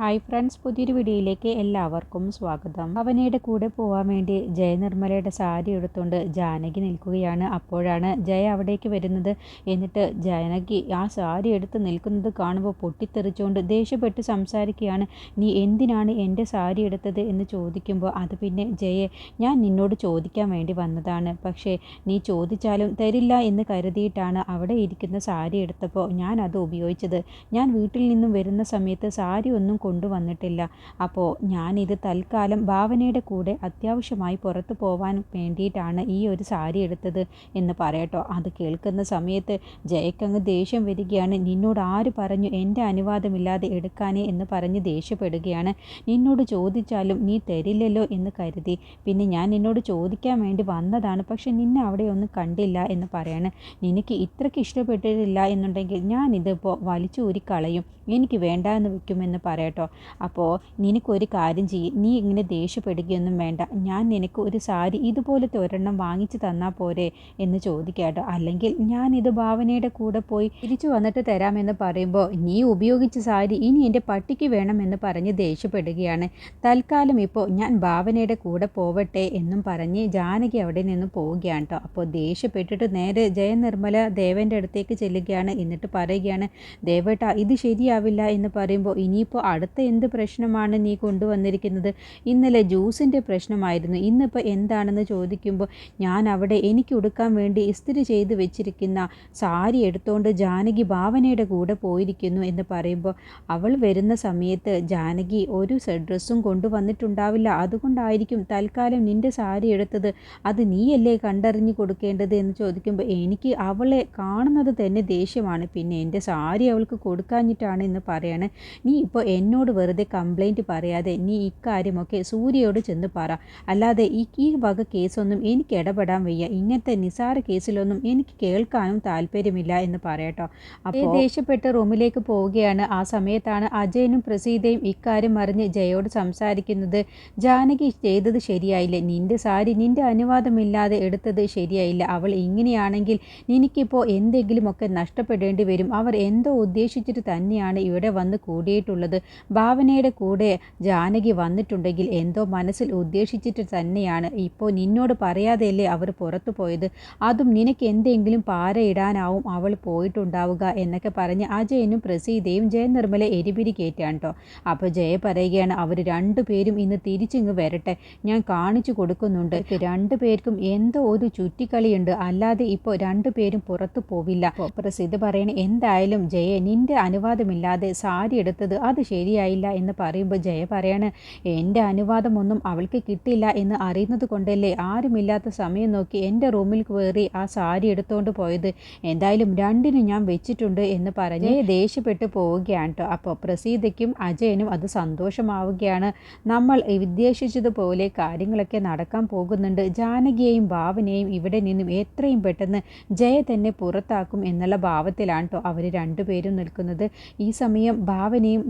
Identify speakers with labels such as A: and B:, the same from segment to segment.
A: Hi friends പുതിയൊരു വീഡിയോയിലേക്ക് എല്ലാവർക്കും സ്വാഗതം. അവനയുടെ കൂടെ പോകാൻ വേണ്ടി ജയനിർമ്മലയുടെ സാരി എടുത്തുകൊണ്ട് ജാനകി നിൽക്കുകയാണ്. അപ്പോഴാണ് ജയ അവിടേക്ക് വരുന്നത്. എന്നിട്ട് ജാനകി ആ സാരി എടുത്ത് നിൽക്കുന്നത് കാണുമ്പോൾ പൊട്ടിത്തെറിച്ചുകൊണ്ട് ദേഷ്യപ്പെട്ട് സംസാരിക്കുകയാണ്. നീ എന്തിനാണ് എന്റെ സാരി എടുത്തത്? എന്ന് ചോദിക്കുമ്പോൾ അത് പിന്നെ ജയെ ഞാൻ നിന്നോട് ചോദിക്കാൻ വേണ്ടി വന്നതാണ്. പക്ഷേ നീ ചോദിച്ചാലും തരില്ല എന്ന് കരുതിയിട്ടാണ് അവിടെ ഇരിക്കുന്ന സാരി എടുത്തപ്പോൾ ഞാൻ അത് ഉപയോഗിച്ചത്. ഞാൻ വീട്ടിൽ നിന്നും വരുന്ന സമയത്ത് സാരി ഒന്നും കൊണ്ടുവന്നിട്ടില്ല. അപ്പോൾ ഞാനിത് തൽക്കാലം ഭാവനയുടെ കൂടെ അത്യാവശ്യമായി പുറത്തു പോവാൻ വേണ്ടിയിട്ടാണ് ഈ ഒരു സാരി എടുത്തത് എന്ന് പറയട്ടോ. അത് കേൾക്കുന്ന സമയത്ത് ജയക്കങ്ങ് ദേഷ്യം വരികയാണ്. നിന്നോട് ആര് പറഞ്ഞു എന്റെ അനുവാദമില്ലാതെ എടുക്കാനേ എന്ന് പറഞ്ഞ് ദേഷ്യപ്പെടുകയാണ്. നിന്നോട് ചോദിച്ചാലും നീ തരില്ലല്ലോ എന്ന് കരുതി. പിന്നെ ഞാൻ നിന്നോട് ചോദിക്കാൻ വേണ്ടി വന്നതാണ്. പക്ഷെ നിന്നെ അവിടെ ഒന്നും കണ്ടില്ല എന്ന് പറയാണ്. നിനക്ക് ഇത്രയ്ക്ക് ഇഷ്ടപ്പെട്ടിട്ടില്ല എന്നുണ്ടെങ്കിൽ ഞാനിതിപ്പോൾ വലിച്ചൂരി കളയും എനിക്ക് വേണ്ട എന്ന് വയ്ക്കുമെന്ന് പറയട്ടോ. അപ്പോൾ നിനക്കൊരു കാര്യം ചെയ്യും. നീ ഇങ്ങനെ ദേഷ്യപ്പെടുകയൊന്നും വേണ്ട. ഞാൻ നിനക്ക് ഒരു സാരി ഇതുപോലത്തെ ഒരെണ്ണം വാങ്ങിച്ചു തന്നാൽ പോരെ എന്ന് ചോദിക്കാട്ടോ അല്ലെങ്കിൽ ഞാൻ ഇത് ഭാവനയുടെ കൂടെ പോയി തിരിച്ചു വന്നിട്ട് തരാമെന്ന് പറയുമ്പോൾ നീ ഉപയോഗിച്ച സാരി ഇനി എന്റെ പട്ടിക്ക് വേണമെന്ന് പറഞ്ഞ് ദേഷ്യപ്പെടുകയാണ്. തൽക്കാലം ഇപ്പോൾ ഞാൻ ഭാവനയുടെ കൂടെ പോവട്ടെ എന്നും പറഞ്ഞ് ജാനകി അവിടെ നിന്ന് പോവുകയാണ് കേട്ടോ. അപ്പോൾ ദേഷ്യപ്പെട്ടിട്ട് നേരെ ജയനിർമ്മല ദേവന്റെ അടുത്തേക്ക് ചെല്ലുകയാണ്. എന്നിട്ട് പറയുകയാണ് ദേവേട്ട ഇത് ശരിയാവില്ല എന്ന് പറയുമ്പോൾ ഇനിയിപ്പോൾ അടുത്ത എന്ത് പ്രശ്നമാണ് നീ കൊണ്ടുവന്നിരിക്കുന്നത്? ഇന്നലെ ജ്യൂസിന്റെ പ്രശ്നമായിരുന്നു. ഇന്നിപ്പോൾ എന്താണെന്ന് ചോദിക്കുമ്പോൾ ഞാൻ അവിടെ എനിക്ക് ഉടുക്കാൻ വേണ്ടി ഇസ്തിരി ചെയ്ത് വെച്ചിരിക്കുന്ന സാരി എടുത്തുകൊണ്ട് ജാനകി ഭാവനയുടെ കൂടെ പോയിരിക്കുന്നു എന്ന് പറയുമ്പോൾ അവൾ വരുന്ന സമയത്ത് ജാനകി ഒരു ഡ്രസ്സും കൊണ്ടുവന്നിട്ടുണ്ടാവില്ല. അതുകൊണ്ടായിരിക്കും തൽക്കാലം നിന്റെ സാരി എടുത്തത്. അത് നീയല്ലേ കണ്ടറിഞ്ഞു കൊടുക്കേണ്ടത് എന്ന് ചോദിക്കുമ്പോൾ എനിക്ക് അവളെ കാണുന്നത് തന്നെ ദേഷ്യമാണ്. പിന്നെ എന്റെ സാരി അവൾക്ക് കൊടുക്കാഞ്ഞിട്ടാണ് എന്ന് പറയാണ്. നീ ഇപ്പോൾ എന്നോട് വെറുതെ കംപ്ലൈന്റ് പറയാതെ നീ ഇക്കാര്യമൊക്കെ സൂര്യയോട് ചെന്ന് പറ. അല്ലാതെ ഈ ഈ വക കേസൊന്നും എനിക്ക് ഇടപെടാൻ വയ്യ. ഇങ്ങനത്തെ നിസാര കേസിലൊന്നും എനിക്ക് കേൾക്കാനും താല്പര്യമില്ല എന്ന് പറയട്ടോ. അപ്പോൾ ദേഷ്യപ്പെട്ട് റൂമിലേക്ക് പോവുകയാണ്. ആ സമയത്താണ് അജയനും പ്രസീതയും ഇക്കാര്യം അറിഞ്ഞ് ജയോട് സംസാരിക്കുന്നത്. ജാനകി ചെയ്തത് ശരിയായില്ല? നിന്റെ സാരി നിന്റെ അനുവാദമില്ലാതെ എടുത്തത് ശരിയായില്ല. അവൾ ഇങ്ങനെയാണെങ്കിൽ നിനക്കിപ്പോൾ എന്തെങ്കിലുമൊക്കെ നഷ്ടപ്പെടേണ്ടി വരും. അവർ എന്തോ ഉദ്ദേശിച്ചിട്ട് തന്നെയാണ് ഇവിടെ വന്ന് കൂടിയിട്ടുള്ളത്. ഭാവനയുടെ കൂടെ ജാനകി വന്നിട്ടുണ്ടെങ്കിൽ എന്തോ മനസ്സിൽ ഉദ്ദേശിച്ചിട്ട് തന്നെയാണ്. ഇപ്പോൾ നിന്നോട് പറയാതെയല്ലേ അവർ പുറത്തു പോയത്? അതും നിനക്ക് എന്തെങ്കിലും പാരയിടാനാവും അവൾ പോയിട്ടുണ്ടാവുക എന്നൊക്കെ പറഞ്ഞ് അജയനും പ്രസീതയും ജയനിർമ്മല എരിപിരി കയറ്റാണ് കേട്ടോ അപ്പോൾ ജയ പറയുകയാണ് അവർ രണ്ടുപേരും ഇന്ന് തിരിച്ചിങ്ങ് വരട്ടെ. ഞാൻ കാണിച്ചു കൊടുക്കുന്നുണ്ട്. രണ്ടു പേർക്കും എന്തോ ഒരു ചുറ്റിക്കളിയുണ്ട്. അല്ലാതെ ഇപ്പോൾ രണ്ടുപേരും പുറത്തു പോവില്ല. പ്രസിദ്ധ പറയണ എന്തായാലും ജയ നിന്റെ അനുവാദമില്ലാതെ സാരി എടുത്തത് അത് ശരിയായില്ല എന്ന് പറയുമ്പോൾ ജയ പറയാണ് എന്റെ അനുവാദമൊന്നും അവൾക്ക് കിട്ടില്ല എന്ന് അറിയുന്നത് കൊണ്ടല്ലേ ആരുമില്ലാത്ത സമയം നോക്കി എന്റെ റൂമിൽ കയറി ആ സാരി എടുത്തുകൊണ്ട് പോയത്? എന്തായാലും രണ്ടിനും ഞാൻ വെച്ചിട്ടുണ്ട് എന്ന് പറഞ്ഞ് ദേഷ്യപ്പെട്ട് പോവുകയാണ് കേട്ടോ അപ്പോൾ പ്രസീതയ്ക്കും അജയനും അത് സന്തോഷമാവുകയാണ്. നമ്മൾ ഉദ്ദേശിച്ചതുപോലെ കാര്യങ്ങളൊക്കെ നടക്കാൻ പോകുന്നുണ്ട്. ജാനകിയെയും ഭാവനയെയും ഇവിടെ നിന്നും എത്രയും പെട്ടെന്ന് ജയ തന്നെ പുറത്താക്കും എന്നുള്ള ഭാവത്തിലാണ് കേട്ടോ അവർ രണ്ടുപേരും നിൽക്കുന്നത്. ഈ സമയം ഭാവനയും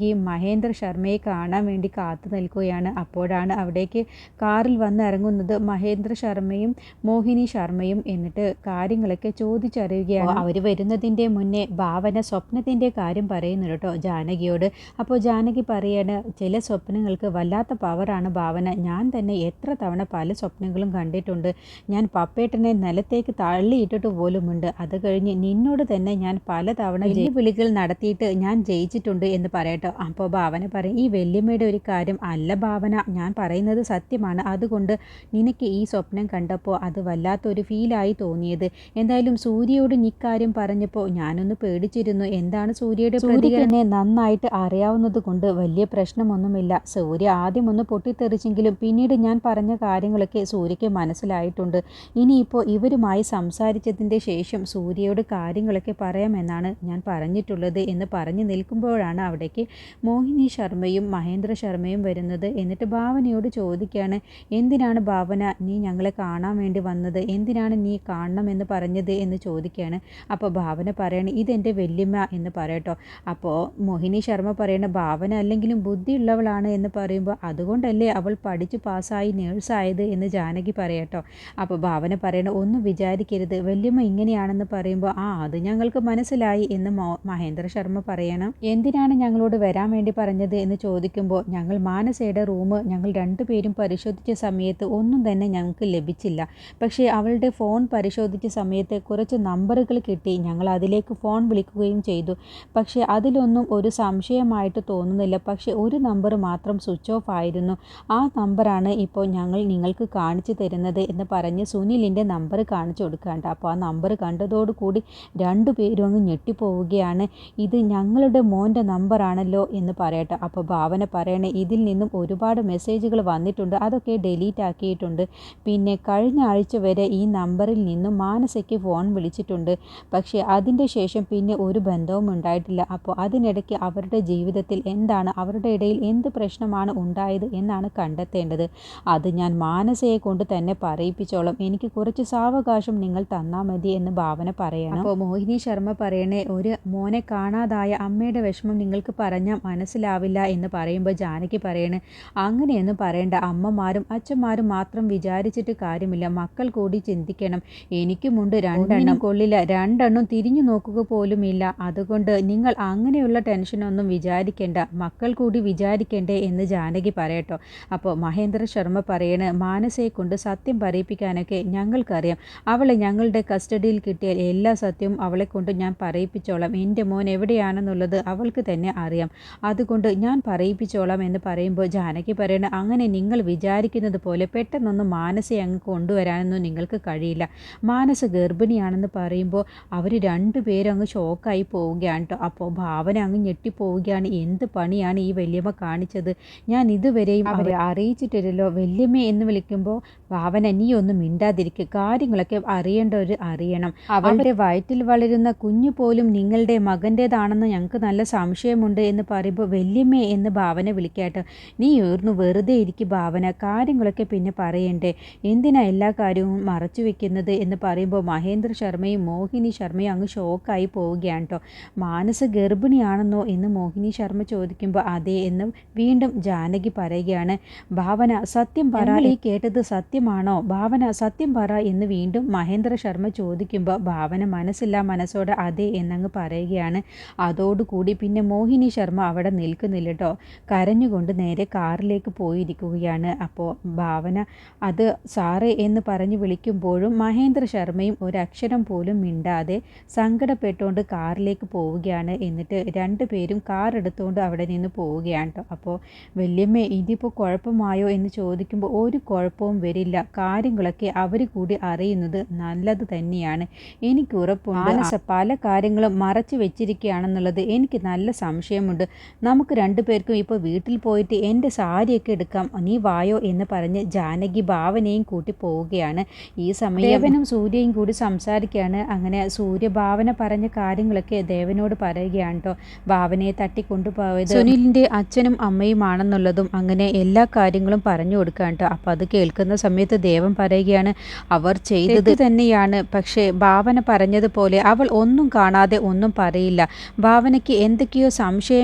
A: ജാനകിയും മഹേന്ദ്ര ശർമ്മയെ കാണാൻ വേണ്ടി കാത്തു നിൽക്കുകയാണ്. അപ്പോഴാണ് അവിടേക്ക് കാറിൽ വന്ന് ഇറങ്ങുന്നത് മഹേന്ദ്ര ശർമ്മയും മോഹിനി ശർമ്മയും എന്നിട്ട് കാര്യങ്ങളൊക്കെ ചോദിച്ചറിയുകയാണ്. അവർ വരുന്നതിന്റെ മുന്നേ ഭാവന സ്വപ്നത്തിന്റെ കാര്യം പറയുന്നു കേട്ടോ ജാനകിയോട്. അപ്പോൾ ജാനകി പറയാണ് ചില സ്വപ്നങ്ങൾക്ക് വല്ലാത്ത പവറാണ് ഭാവന. ഞാൻ തന്നെ എത്ര തവണ പല സ്വപ്നങ്ങളും കണ്ടിട്ടുണ്ട്. ഞാൻ പപ്പേട്ടനെ നിലത്തേക്ക് തള്ളിയിട്ടിട്ട് പോലുമുണ്ട്. അത് കഴിഞ്ഞ് നിന്നോട് തന്നെ ഞാൻ പല തവണ വിളികൾ നടത്തിയിട്ട് ഞാൻ ജയിച്ചിട്ടുണ്ട് എന്ന് പറയട്ടോ. അപ്പോൾ ഭാവന പറയും ഈ വെല്ലുമ്മയുടെ ഒരു കാര്യം അല്ല ഭാവന. ഞാൻ പറയുന്നത് സത്യമാണ്. അതുകൊണ്ട് നിനക്ക് ഈ സ്വപ്നം കണ്ടപ്പോൾ അത് വല്ലാത്തൊരു ഫീലായി തോന്നിയത്. എന്തായാലും സൂര്യയോട് നിക്കാര്യം പറഞ്ഞപ്പോൾ ഞാനൊന്ന് പേടിച്ചിരുന്നു. എന്താണ് സൂര്യയുടെ പ്രതികരണം? നന്നായിട്ട് അറിയാവുന്നത് കൊണ്ട് വലിയ പ്രശ്നമൊന്നുമില്ല. സൂര്യ ആദ്യം ഒന്ന് പൊട്ടിത്തെറിച്ചെങ്കിലും പിന്നീട് ഞാൻ പറഞ്ഞ കാര്യങ്ങളൊക്കെ സൂര്യയ്ക്ക് മനസ്സിലായിട്ടുണ്ട്. ഇനിയിപ്പോൾ ഇവരുമായി സംസാരിച്ചതിന്റെ ശേഷം സൂര്യയോട് കാര്യങ്ങളൊക്കെ പറയാമെന്നാണ് ഞാൻ പറഞ്ഞിട്ടുള്ളത് എന്ന് പറഞ്ഞു നിൽക്കുമ്പോഴാണ് അവിടേക്ക് മോഹിനി ശർമ്മയും മഹേന്ദ്ര ശർമ്മയും വരുന്നത്. എന്നിട്ട് ഭാവനയോട് ചോദിക്കുകയാണ് എന്തിനാണ് ഭാവന നീ ഞങ്ങളെ കാണാൻ വേണ്ടി വന്നത്? എന്തിനാണ് നീ കാണണമെന്ന് പറഞ്ഞത്? എന്ന് ചോദിക്കുകയാണ് അപ്പോൾ ഭാവന പറയണേ ഇതെന്റെ വല്യമ്മ എന്ന് പറയട്ടോ. അപ്പോൾ മോഹിനി ശർമ്മ പറയണ ഭാവന അല്ലെങ്കിലും ബുദ്ധിയുള്ളവളാണ് എന്ന് പറയുമ്പോൾ അതുകൊണ്ടല്ലേ അവൾ പഠിച്ച് പാസ്സായി നേഴ്സായത് എന്ന് ജാനകി പറയട്ടോ. അപ്പോൾ ഭാവന പറയണ ഒന്നും വിചാരിക്കരുത്. വല്യമ്മ ഇങ്ങനെയാണെന്ന് പറയുമ്പോൾ ആ അത് ഞങ്ങൾക്ക് മനസ്സിലായി എന്ന് മഹേന്ദ്ര ശർമ്മ പറയണം. എന്തിനാണ് ഞങ്ങളോട് വരാൻ വേണ്ടി പറഞ്ഞത് എന്ന് ചോദിക്കുമ്പോൾ ഞങ്ങൾ മാനസയുടെ റൂം ഞങ്ങൾ രണ്ടുപേരും പരിശോധിച്ച സമയത്ത് ഒന്നും തന്നെ ഞങ്ങൾക്ക് ലഭിച്ചില്ല. പക്ഷേ അവളുടെ ഫോൺ പരിശോധിച്ച സമയത്ത് കുറച്ച് നമ്പറുകൾ കിട്ടി. ഞങ്ങൾ അതിലേക്ക് ഫോൺ വിളിക്കുകയും ചെയ്തു. പക്ഷേ അതിലൊന്നും ഒരു സംശയമായിട്ട് തോന്നുന്നില്ല. പക്ഷേ ഒരു നമ്പർ മാത്രം സ്വിച്ച് ഓഫ് ആയിരുന്നു. ആ നമ്പറാണ് ഇപ്പോൾ ഞങ്ങൾ നിങ്ങൾക്ക് കാണിച്ചു തരുന്നത് എന്ന് പറഞ്ഞ് സുനിലിന്റെ നമ്പർ കാണിച്ചു കൊടുക്കാണ്ട് അപ്പോൾ ആ നമ്പർ കണ്ടതോടുകൂടി രണ്ടുപേരും അങ്ങ് ഞെട്ടിപ്പോവുകയാണ്. ഇത് ഞങ്ങളുടെ മോന്റെ നമ്പറാണല്ലോ എന്ന് പറയട്ടെ. അപ്പോൾ ഭാവന പറയണേ ഇതിൽ നിന്നും ഒരുപാട് മെസ്സേജുകൾ വന്നിട്ടുണ്ട്. അതൊക്കെ ഡിലീറ്റ് ആക്കിയിട്ടുണ്ട്. പിന്നെ കഴിഞ്ഞ ആഴ്ച വരെ ഈ നമ്പറിൽ നിന്നും മാനസയ്ക്ക് ഫോൺ വിളിച്ചിട്ടുണ്ട്. പക്ഷേ അതിന്റെ ശേഷം പിന്നെ ഒരു ബന്ധവും ഉണ്ടായിട്ടില്ല. അപ്പോൾ അതിനിടയ്ക്ക് അവരുടെ ജീവിതത്തിൽ എന്താണ് അവരുടെ ഇടയിൽ എന്ത് പ്രശ്നമാണ് ഉണ്ടായത് എന്നാണ് കണ്ടെത്തേണ്ടത്. അത് ഞാൻ മാനസയെ കൊണ്ട് തന്നെ പറയിപ്പിച്ചോളാം. എനിക്ക് കുറച്ച് സാവകാശം നിങ്ങൾ തന്നാൽ മതി എന്ന് ഭാവന പറയണം. അപ്പോൾ മോഹിനി ശർമ്മ പറയണേ ഒരു മോനെ കാണാതായ അമ്മയുടെ വിഷമം നിങ്ങൾക്ക് പറഞ്ഞാൽ മനസ്സിലാവില്ല എന്ന് പറയുമ്പോൾ ജാനകി പറയണേ അങ്ങനെയൊന്നും പറയേണ്ട. അമ്മമാരും അച്ഛന്മാരും മാത്രം വിചാരിച്ചിട്ട് കാര്യമില്ല. മക്കൾ കൂടി ചിന്തിക്കണം. എനിക്കുമുണ്ട് രണ്ടെണ്ണം. കൊള്ളില്ല. രണ്ടെണ്ണം തിരിഞ്ഞു നോക്കുക പോലുമില്ല. അതുകൊണ്ട് നിങ്ങൾ അങ്ങനെയുള്ള ടെൻഷനൊന്നും വിചാരിക്കേണ്ട. മക്കൾ കൂടി വിചാരിക്കണ്ടേ എന്ന് ജാനകി പറയട്ടോ. അപ്പോൾ മഹേന്ദ്ര ശർമ്മ പറയണ് മാനസയെ കൊണ്ട് സത്യം പറയിപ്പിക്കാനൊക്കെ ഞങ്ങൾക്കറിയാം. അവളെ ഞങ്ങളുടെ കസ്റ്റഡിയിൽ കിട്ടിയാൽ എല്ലാ സത്യവും അവളെ കൊണ്ട് ഞാൻ പറയിപ്പിച്ചോളാം. എന്റെ മോൻ എവിടെയാണെന്നുള്ളത് അവൾക്ക് തന്നെ അറിയാം. അതുകൊണ്ട് ഞാൻ പറയിപ്പിച്ചോളാം എന്ന് പറയുമ്പോൾ ജാനകി പറയണ അങ്ങനെ നിങ്ങൾ വിചാരിക്കുന്നത് പോലെ പെട്ടെന്നൊന്നും മാനസി അങ്ങ് കൊണ്ടുവരാനൊന്നും നിങ്ങൾക്ക് കഴിയില്ല. മാനസ ഗർഭിണിയാണെന്ന് പറയുമ്പോൾ അവർ രണ്ടുപേരും അങ്ങ് ഷോക്കായി പോവുകയാണ് കേട്ടോ അപ്പോൾ ഭാവന അങ്ങ് ഞെട്ടിപ്പോവുകയാണ്. എന്ത് പണിയാണ് ഈ വല്യമ്മ കാണിച്ചത്? ഞാൻ ഇതുവരെയും അവരെ അറിയിച്ചിട്ടില്ലല്ലോ. വല്യമ്മ എന്ന് വിളിക്കുമ്പോൾ ഭാവന നീ ഒന്നും മിണ്ടാതിരിക്കുക കാര്യങ്ങളൊക്കെ അറിയേണ്ടവർ അറിയണം. അവരുടെ വയറ്റിൽ വളരുന്ന കുഞ്ഞു പോലും നിങ്ങളുടെ മകന്റേതാണെന്ന് ഞങ്ങൾക്ക് നല്ല സംശയമുണ്ട് എന്ന് പറയുമ്പോൾ വല്യമ്മേ എന്ന് ഭാവന വിളിക്കാട്ടോ നീ ഉയർന്നു വെറുതെ ഇരിക്കും ഭാവന കാര്യങ്ങളൊക്കെ പിന്നെ പറയണ്ടേ? എന്തിനാ എല്ലാ കാര്യവും മറച്ചു വെക്കുന്നത്? എന്ന് പറയുമ്പോൾ മഹേന്ദ്ര ശർമ്മയും മോഹിനി ശർമ്മയും അങ്ങ് ഷോക്കായി പോവുകയാണ് കേട്ടോ മാനസ ഗർഭിണിയാണെന്നോ? എന്ന് മോഹിനി ശർമ്മ ചോദിക്കുമ്പോൾ അതെ എന്ന് വീണ്ടും ജാനകി പറയുകയാണ്. ഭാവന സത്യം പറ ഈ കേട്ടത് സത്യമാണോ? ഭാവന സത്യം പറ എന്ന് വീണ്ടും മഹേന്ദ്ര ശർമ്മ ചോദിക്കുമ്പോൾ ഭാവന മനസ്സില്ല മനസ്സോടെ അതെ എന്നങ്ങ് പറയുകയാണ്. അതോടുകൂടി പിന്നെ മോഹിനി ശർമ്മ അവിടെ നിൽക്കുന്നില്ല കേട്ടോ കരഞ്ഞുകൊണ്ട് നേരെ കാറിലേക്ക് പോയിരിക്കുകയാണ്. അപ്പോൾ ഭാവന അത് സാറേ എന്ന് പറഞ്ഞു വിളിക്കുമ്പോഴും മഹേന്ദ്ര ശർമ്മയും ഒരക്ഷരം പോലും മിണ്ടാതെ സങ്കടപ്പെട്ടുകൊണ്ട് കാറിലേക്ക് പോവുകയാണ്. എന്നിട്ട് രണ്ടുപേരും കാർ എടുത്തുകൊണ്ട് അവിടെ നിന്ന് പോവുകയാണ് കേട്ടോ അപ്പോൾ വല്യമ്മേ ഇതിപ്പോൾ കുഴപ്പമായോ? എന്ന് ചോദിക്കുമ്പോൾ ഒരു കുഴപ്പവും വരില്ല. കാര്യങ്ങളൊക്കെ അവർ കൂടി അറിയുന്നത് നല്ലത് തന്നെയാണ്. എനിക്ക് ഉറപ്പുണ്ട്. പല കാര്യങ്ങളും മറച്ചു വെച്ചിരിക്കുകയാണെന്നുള്ളത് എനിക്ക് നല്ല സംശയമുണ്ട്. നമുക്ക് രണ്ടു പേർക്കും ഇപ്പോൾ വീട്ടിൽ പോയിട്ട് എന്റെ സാരിയൊക്കെ എടുക്കാം നീ വായോ? എന്ന് പറഞ്ഞ് ജാനകി ഭാവനയും കൂട്ടി പോവുകയാണ്. ഈ സമയം ദേവനും സൂര്യയും കൂടി സംസാരിക്കുകയാണ്. അങ്ങനെ സൂര്യ ഭാവന പറഞ്ഞ കാര്യങ്ങളൊക്കെ ദേവനോട് പറയുകയാണ് കേട്ടോ ഭാവനയെ തട്ടിക്കൊണ്ടുപോയത് സുനിലിന്റെ അച്ഛനും അമ്മയുമാണെന്നുള്ളതും അങ്ങനെ എല്ലാ കാര്യങ്ങളും പറഞ്ഞു കൊടുക്കാൻ കേട്ടോ അപ്പോൾ അത് കേൾക്കുന്ന സമയത്ത് ദേവൻ പറയുകയാണ് അവർ ചെയ്തത് തന്നെയാണ്. പക്ഷേ ഭാവന പറഞ്ഞതുപോലെ അവൾ ഒന്നും കാണാതെ ഒന്നും പറയില്ല. ഭാവനയ്ക്ക് എന്തൊക്കെയോ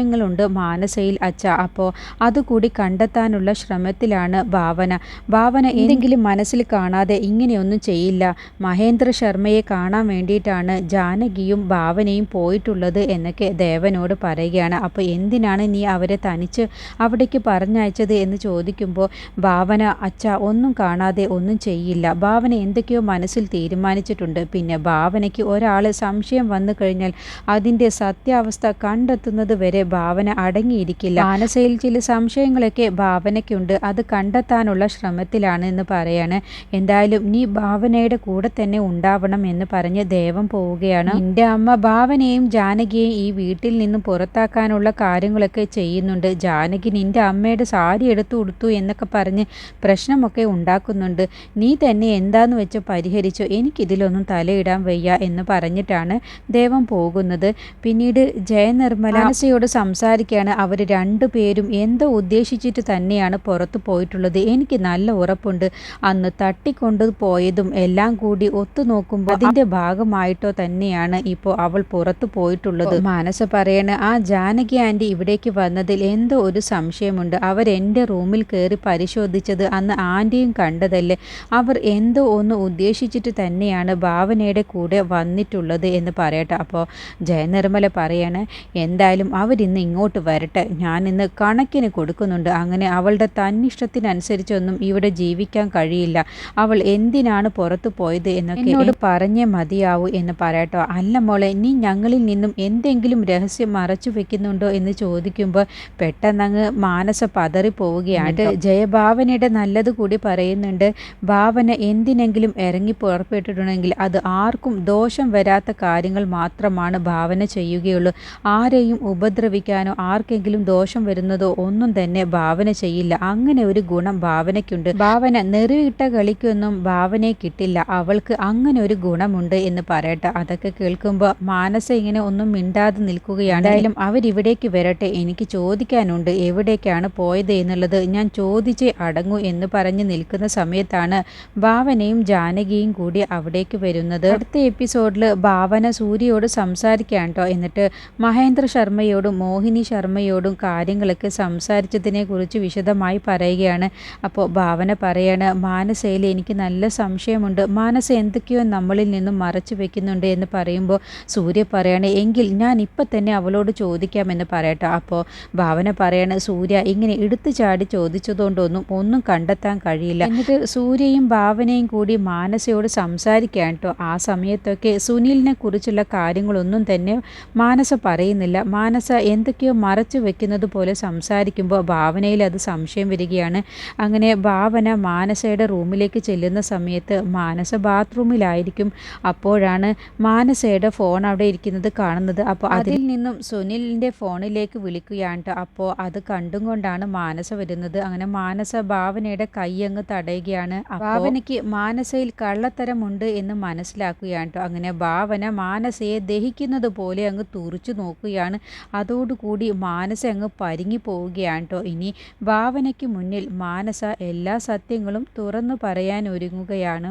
A: സംശയങ്ങളുണ്ട് മാനസയിൽ അച്ഛ. അപ്പോൾ അതുകൂടി കണ്ടെത്താനുള്ള ശ്രമത്തിലാണ് ഭാവന. ഭാവന എന്തെങ്കിലും മനസ്സിൽ കാണാതെ ഇങ്ങനെയൊന്നും ചെയ്യില്ല. മഹേന്ദ്ര ശർമ്മയെ കാണാൻ വേണ്ടിയിട്ടാണ് ജാനകിയും ഭാവനയും പോയിട്ടുള്ളത് എന്നൊക്കെ ദേവനോട് പറയുകയാണ്. അപ്പോൾ എന്തിനാണ് നീ അവരെ തനിച്ച് അവിടേക്ക് പറഞ്ഞയച്ചത് എന്ന് ചോദിക്കുമ്പോൾ ഭാവന അച്ഛ ഒന്നും കാണാതെ ഒന്നും ചെയ്യില്ല. ഭാവന എന്തൊക്കെയോ മനസ്സിൽ തീരുമാനിച്ചിട്ടുണ്ട്. പിന്നെ ഭാവനയ്ക്ക് ഒരാൾ സംശയം വന്നു കഴിഞ്ഞാൽ അതിന്റെ സത്യാവസ്ഥ കണ്ടെത്തുന്നത് വരെ ഭാവന അടങ്ങിയിരിക്കില്ല. മാനസയിൽ ചില സംശയങ്ങളൊക്കെ ഭാവനയ്ക്കുണ്ട്. അത് കണ്ടെത്താനുള്ള ശ്രമത്തിലാണ് എന്ന് പറയാണ്. എന്തായാലും നീ ഭാവനയുടെ കൂടെ തന്നെ ഉണ്ടാവണം എന്ന് പറഞ്ഞ് ദേവം പോവുകയാണ്. എന്റെ അമ്മ ഭാവനയും ജാനകിയെയും ഈ വീട്ടിൽ നിന്ന് പുറത്താക്കാനുള്ള കാര്യങ്ങളൊക്കെ ചെയ്യുന്നുണ്ട്. ജാനകി നിന്റെ അമ്മയുടെ സാരി എടുത്തു കൊടുത്തു എന്നൊക്കെ പറഞ്ഞ് പ്രശ്നമൊക്കെ ഉണ്ടാക്കുന്നുണ്ട്. നീ തന്നെ എന്താന്ന് വെച്ച് പരിഹരിച്ചു? എനിക്കിതിലൊന്നും തലയിടാൻ വയ്യ എന്ന് പറഞ്ഞിട്ടാണ് ദേവം പോകുന്നത്. പിന്നീട് ജയനിർമ്മല മനസ്സയോട് സംസാരിക്കുകയാണ്. അവർ രണ്ടുപേരും എന്തോ ഉദ്ദേശിച്ചിട്ട് തന്നെയാണ് പുറത്തു പോയിട്ടുള്ളത്. എനിക്ക് നല്ല ഉറപ്പുണ്ട്. അന്ന് തട്ടിക്കൊണ്ടു പോയതും എല്ലാം കൂടി ഒത്തു നോക്കുമ്പോൾ അതിന്റെ ഭാഗമായിട്ടോ തന്നെയാണ് ഇപ്പോൾ അവൾ പുറത്തു പോയിട്ടുള്ളത്. മനസ്സ് പറയണ ആ ജാനകി ആന്റി ഇവിടേക്ക് വന്നതിൽ എന്തോ ഒരു സംശയമുണ്ട്. അവർ എന്റെ റൂമിൽ കയറി പരിശോധിച്ചത് അന്ന് ആന്റിയും കണ്ടതല്ലേ. അവർ എന്തോ ഒന്ന് ഉദ്ദേശിച്ചിട്ട് തന്നെയാണ് ഭാവനയുടെ കൂടെ വന്നിട്ടുള്ളത് എന്ന് പറയട്ടെ. അപ്പോൾ ജയനിർമ്മല പറയാണ് എന്തായാലും അവരിന്ന് ഇന്ന് ഇങ്ങോട്ട് വരട്ടെ. ഞാൻ ഇന്ന് കണക്കിന് കൊടുക്കുന്നുണ്ട്. അങ്ങനെ അവളുടെ തന്നിഷ്ടത്തിനനുസരിച്ചൊന്നും ഇവിടെ ജീവിക്കാൻ കഴിയില്ല. അവൾ എന്തിനാണ് പുറത്തു പോയത് എന്നൊക്കെ എന്നോട് പറഞ്ഞേ മതിയാവൂ എന്ന് പറയട്ടോ. അല്ല മോളെ നീ ഞങ്ങളിൽ നിന്നും എന്തെങ്കിലും രഹസ്യം മറച്ചു വെക്കുന്നുണ്ടോ എന്ന് ചോദിക്കുമ്പോൾ പെട്ടെന്നങ്ങ് മാനസ പതറി പോവുകയാണ് ജയഭാവനയുടെ നല്ലത് കൂടി പറയുന്നുണ്ട്. ഭാവന എന്തിനെങ്കിലും ഇറങ്ങി പുറപ്പെട്ടിട്ടുണ്ടെങ്കിൽ അത് ആർക്കും ദോഷം വരാത്ത കാര്യങ്ങൾ മാത്രമാണ് ഭാവന ചെയ്യുകയുള്ളൂ. ആരെയും ഉപദ്രവിക്കാനോ ആർക്കെങ്കിലും ദോഷം വരുന്നതോ ഒന്നും തന്നെ ഭാവന ചെയ്യില്ല. അങ്ങനെ ഒരു ഗുണം ഭാവനയ്ക്കുണ്ട്. ഭാവന നെറിവിട്ട കളിക്കൊന്നും ഭാവനയെ കിട്ടില്ല. അവൾക്ക് അങ്ങനെ ഒരു ഗുണമുണ്ട് എന്ന് പറയട്ടെ. അതൊക്കെ കേൾക്കുമ്പോൾ മാനസ ഇങ്ങനെ ഒന്നും മിണ്ടാതെ നിൽക്കുകയാണ്. എന്തായാലും അവരിവിടേക്ക് വരട്ടെ. എനിക്ക് ചോദിക്കാനുണ്ട്. എവിടേക്കാണ് പോയത് എന്നുള്ളത് ഞാൻ ചോദിച്ച് അടങ്ങൂ എന്ന് പറഞ്ഞ് നിൽക്കുന്ന സമയത്താണ് ഭാവനയും ജാനകിയും കൂടി അവിടേക്ക് വരുന്നത്. അടുത്ത എപ്പിസോഡിൽ ഭാവന സൂര്യയോട് സംസാരിക്കാൻ കേട്ടോ എന്നിട്ട് മഹേന്ദ്ര ശർമ്മയോടും മോഹിനി ശർമ്മയോടും കാര്യങ്ങളൊക്കെ സംസാരിച്ചതിനെ കുറിച്ച് വിശദമായി പറയുകയാണ്. അപ്പോൾ ഭാവന പറയാണ് മാനസയിൽ എനിക്ക് നല്ല സംശയമുണ്ട്. മാനസ എന്തൊക്കെയോ നമ്മളിൽ നിന്നും മറച്ചു വെക്കുന്നുണ്ട് എന്ന് പറയുമ്പോൾ സൂര്യ പറയാണ് എങ്കിൽ ഞാൻ ഇപ്പം തന്നെ അവളോട് ചോദിക്കാമെന്ന് പറയട്ടെ. അപ്പോൾ ഭാവന പറയാണ് സൂര്യ ഇങ്ങനെ എടുത്തു ചാടി ചോദിച്ചതുകൊണ്ടൊന്നും ഒന്നും കണ്ടെത്താൻ കഴിയില്ല. എന്നിട്ട് സൂര്യയും ഭാവനയും കൂടി മാനസയോട് സംസാരിക്കാൻ കേട്ടോ ആ സമയത്തൊക്കെ സുനിലിനെ കുറിച്ചുള്ള കാര്യങ്ങളൊന്നും തന്നെ മാനസ പറയുന്നില്ല. മാനസ എന്തൊക്കെയോ മറച്ചു വെക്കുന്നത് പോലെ സംസാരിക്കുമ്പോൾ ഭാവനയിൽ അത് സംശയം വരികയാണ്. അങ്ങനെ ഭാവന മാനസയുടെ റൂമിലേക്ക് ചെല്ലുന്ന സമയത്ത് മാനസ ബാത്റൂമിലായിരിക്കും അപ്പോഴാണ് മാനസയുടെ ഫോൺ അവിടെ ഇരിക്കുന്നത് കാണുന്നത്. അപ്പോൾ അതിൽ നിന്നും സുനിലിന്റെ ഫോണിലേക്ക് വിളിക്കുകയാണ് അപ്പോൾ അത് കണ്ടും കൊണ്ടാണ് മാനസ വരുന്നത്. അങ്ങനെ മാനസ ഭാവനയുടെ കൈ അങ്ങ് തടയുകയാണ്. ഭാവനയ്ക്ക് മാനസയിൽ കള്ളത്തരമുണ്ട് എന്ന് മനസ്സിലാക്കുകയാണ് അങ്ങനെ ഭാവന മാനസയെ ദഹിക്കുന്നത് പോലെ അങ്ങ് തുറിച്ചു നോക്കുകയാണ്. അതോടുകൂടി മാനസ അങ്ങ് പരിങ്ങി പോവുകയാണ് കേട്ടോ ഇനി ഭാവനയ്ക്ക് മുന്നിൽ മാനസ എല്ലാ സത്യങ്ങളും തുറന്നു പറയാൻ ഒരുങ്ങുകയാണ്.